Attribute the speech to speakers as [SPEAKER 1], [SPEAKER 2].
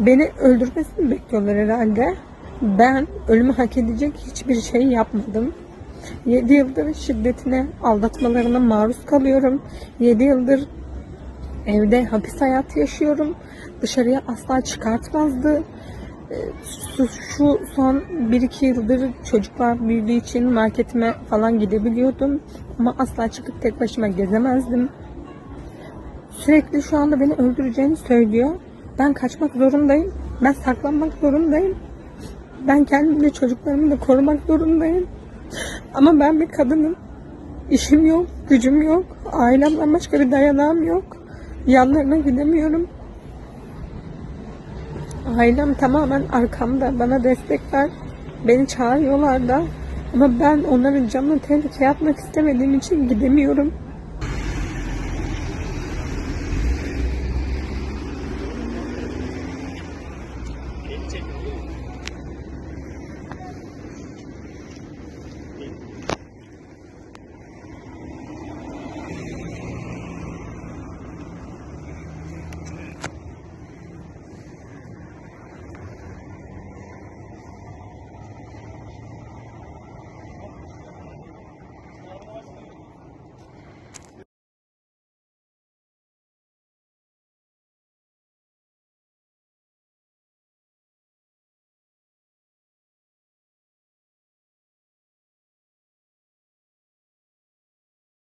[SPEAKER 1] Beni öldürmesini bekliyorlar herhalde. Ben ölümü hak edecek hiçbir şey yapmadım. 7 yıldır şiddetine, aldatmalarına maruz kalıyorum. 7 yıldır evde hapis hayatı yaşıyorum. Dışarıya asla çıkartmazdı. Ee, Şu, son 1-2 yıldır çocuklar büyüdüğü için marketime falan gidebiliyordum. Ama asla çıkıp tek başıma gezemezdim. Sürekli şu anda beni öldüreceğini söylüyor. Ben kaçmak zorundayım. Ben saklanmak zorundayım. Ben kendimi de çocuklarımı da korumak zorundayım. Ama ben bir kadınım. İşim yok, gücüm yok. Ailemden başka bir dayanağım yok. Yanlarına gidemiyorum. Ailem tamamen arkamda. Bana destekler. Beni çağırıyorlar da. Ama ben onların canını tehlikeye atmak istemediğim için gidemiyorum. take a look.